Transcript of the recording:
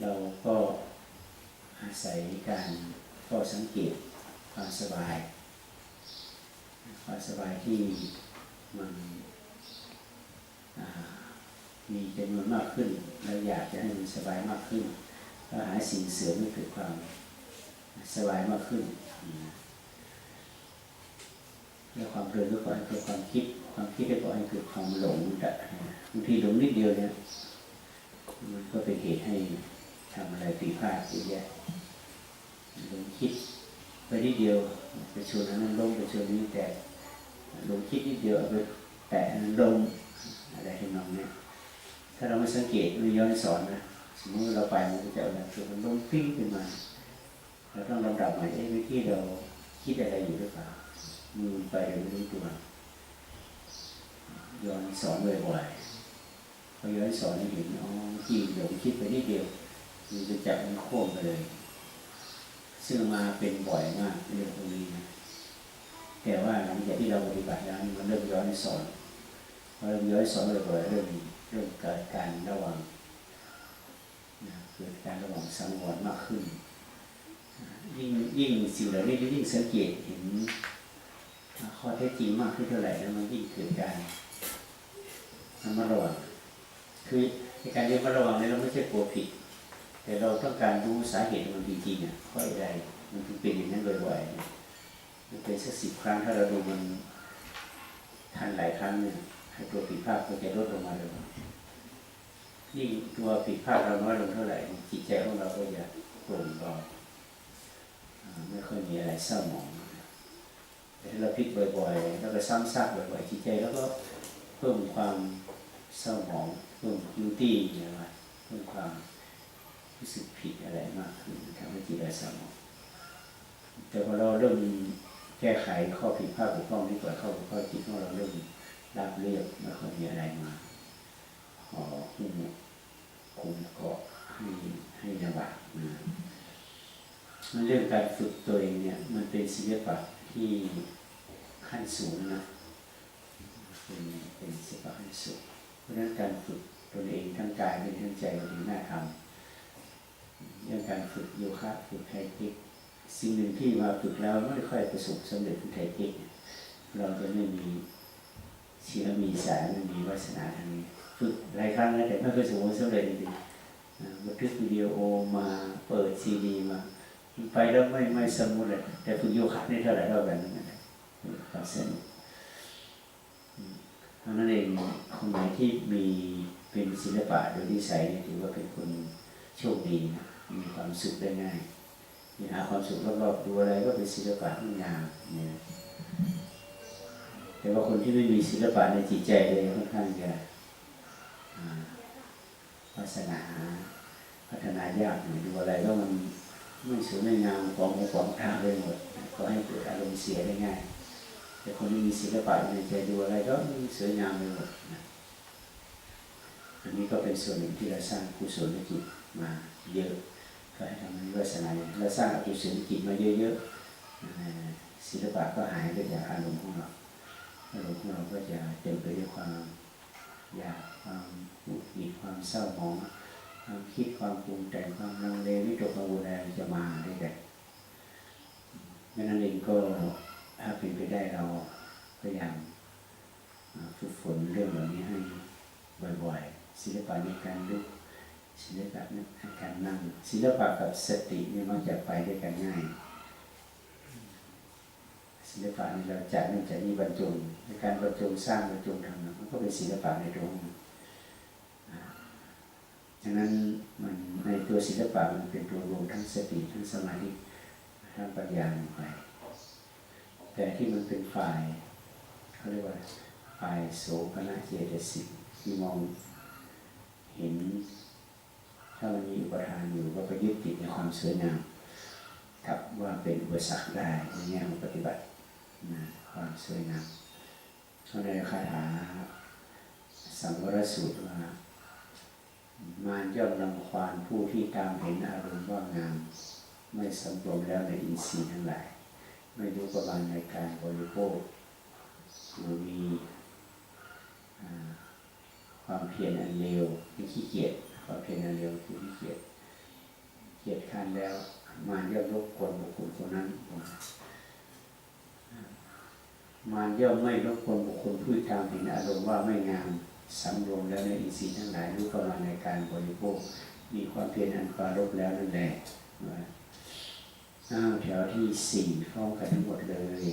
เราก็อาศัยการเฝ้าสังเกตความสบาย ความสบายที่มันมีจำนวนมากขึ้นเราอยากจะให้มันสบายมากขึ้นก็หาสิ่งเสริมให้เกิดความสบายมากขึ้นแล้วความเพลินก็ก่อให้เกิดความคิด ความคิดก็ก่อให้เกิดความหลงแต่บางทีหลงนิดเดียวเนี่ยมันก็เป็นเหตุให้ ทำอะไรผิดพลาดเยอะแยะหลงคิดไปนิดเดียวไปชวนนั้นลงไปชวนนี้แต่หลงคิดนิดเดียวเอาไปแต่ลงอะไรทำนองเนี้ยถ้าเราไม่สังเกตไม่ย้อนสอนนะสมมติเราไปมันก็จะเอาแบบคือมันลงปิ้งขึ้นมาเราต้องลำดับใหม่เอ้เมื่อกี้เราคิดอะไรอยู่หรือเปล่ามือไปเราไม่รู้ตัวย้อนสอนบ่อยๆพอย้อนสอนให้เห็นอ๋อเมื่หลงคิดไปนิดเดียว มันจะจับมันโค้งไปเลย ซึ่งมาเป็นบ่อยมากเรื่องพวกนี้นะแต่ว่าหลังจากที่เราปฏิบัติแล้วมันเริ่มย้อนสอนพอเริ่มย้อนสอนบ่อยๆเริ่มเริ่มเกิดการระวังเกิดการระวังสังวรมากขึ้น ยิ่งยิ่งสิ่งเหล่านี้ยิ่งสังเกตเห็นข้อเท็จจริงมากขึ้นเท่าไหร่แล้วมันยิ่งเกิดการระมัดระวังคือในการเรียนมัดระวังเนี่ยเราไม่ใช่กลัวผิด แต่เราต้องการรู้สาเหตุมันจริงๆอะเพราะอะไรมันถึงเป็นอย่างนั้นบ่อยๆเนี่ยมันเป็นสักสิบครั้งถ้าเราดูมันทันหลายครั้งเนี่ยให้ตัวผิดพลาดก็จะลดลงมาเลยยิ่งตัวผิดพลาดเราน้อยลงเท่าไหร่จิตใจของเราก็จะโปร่งเบาอ่าไม่ค่อยมีอะไรเศร้าหมองแต่ถ้าเราพลิกบ่อยๆแล้วก็ซ้ำซากบ่อยๆจิตใจแล้วก็เพิ่มความเศร้าหมองเพิ่มคิวตี้อะไรเพิ่มความ รู้สึกผิดอะไรมากขึ้นทำให้จิตใจเศร้าหมแต่พอเราเริ่มแก้ไขข้อผิดพลาดบกพร่องที่เกิดเข้าข้อจิตของเราเริ่มรับเรียบไม่ค่อยมีอะไรมาขอหุ้มคุมเกาะให้ให้ลำบากนะมันเรื่องการฝึกตัวเองเนี่ย มันเป็นศิลปะที่ขั้นสูงนะเป็นเป็นศิลปะขั้นสูงเพราะฉะนั้นการฝึกตัวเองทั้งกายเป็นทั้งใจมันถึงน่าทำ เรื่องการฝึกโยคะฝึกไทเก๊กสิ่งหนึ่งที่มาฝึกแล้วไม่ค่อยประสบสำเร็จในไทเก๊กเนี่ยเราจะไม่มีเชื้อมีสายไม่มีวาสนาทางนี้ฝึกหลายครั้งแล้วแต่ไม่เคยสบูรณ์สำเร็จจริงๆอ่าบันทึกวิดีโอมาเปิดซีดีมาไปแล้วไม่ไม่สมูทเลยแต่ฝึกโยคะนี่เท่าไหร่เท่ากันนั่นแหละความสนุกเพราะนั้นเองคนไหนที่มีเป็นศิลปะโดยนิสัยเนี่ยถือว่าเป็นคนโชคดีนะ มีความสุขได้ง่ายมีหาความสุขรอบๆดูอะไรก็เป็นศิลปะที่งามเนี่ยแต่ว่าคนที่ไม่มีศิลปะในจิตใจเลยค่อนข้างจะอ่าวาสนาพัฒนายากหน่อยดูอะไรแล้วมันไม่สวยไม่งามของของทางเลยหมด ก็ให้เกิดอารมณ์เสียได้ง่าย แต่คนที่มีศิลปะในใจดูอะไรก็สวยงามไปหมดนะอันนี้ก็เป็นส่วนหนึ่งที่เราสร้างกุศลจิตมาเยอะ ก็ให้ทำให้วาสนาเราสร้างอกุศลจิตมาเยอะๆศิลปะก็หายไปจากอารมณ์ของเราอารมณ์ของเราก็จะเต็มไปด้วยความอยากความหงุดหงิดความเศร้าหมองความคิดความปรุงแต่งความลังเลวิตกกังวลอะไรจะมาได้แต่ดังนั้นเองก็ถ้าเป็นไปได้เราพยายามฝึกฝนเรื่องเหล่านี้ให้บ่อยๆศิลปะในการลุก ศิลปะในการนั่งศิลปะกับสตินี่มันจะไปด้วยกันง่าย ศิลปะนี่เราจัดนู่นจัดนี่บรรจงในการบรรจงสร้างบรรจงทำนะมันก็เป็นศิลปะในตัวมันอ่าดังนั้นมันในตัวศิลปะมันเป็นตัวรวมทั้งสติทั้งสมาธิทั้งปัญญาลงไปแต่ที่มันเป็นฝ่ายเขาเรียกว่าฝ่ายโสภณเจตสิกที่มองเห็น ถ้ามันมีอุปทานอยู่ก็ไปยึดติดในความสวยงามกับว่าเป็นอุปสรรคได้ในแง่ของปฏิบัตินะความสวยงามเพราในคาถาสังวรสูตรว่ามารย่อมนำควานผู้ที่ตามเห็นอารมณ์ว่างาม ไม่สำรวมแล้วในอินทรีย์ทั้งหลาย ไม่รู้ประมาณในการบริโภคหรือมีความเพียรอันเลวที่ขี้เกียจ ความเพียรอันเลวคือขี้เกียจเกียดคันแล้ว มารย่อมรบกวนบุคคลคนนั้นมารย่อมไม่รบกวนบุคคลผู้ทำเห็นอารมณ์ว่าไม่งามสำรวมแล้วในอินทรีย์ทั้งหลายรู้กำลังในการบริโภคมีความเพียรอันปรารบแล้วนั่นแหละนะแถวที่สี่พร้อมกันทั้งหมดเลย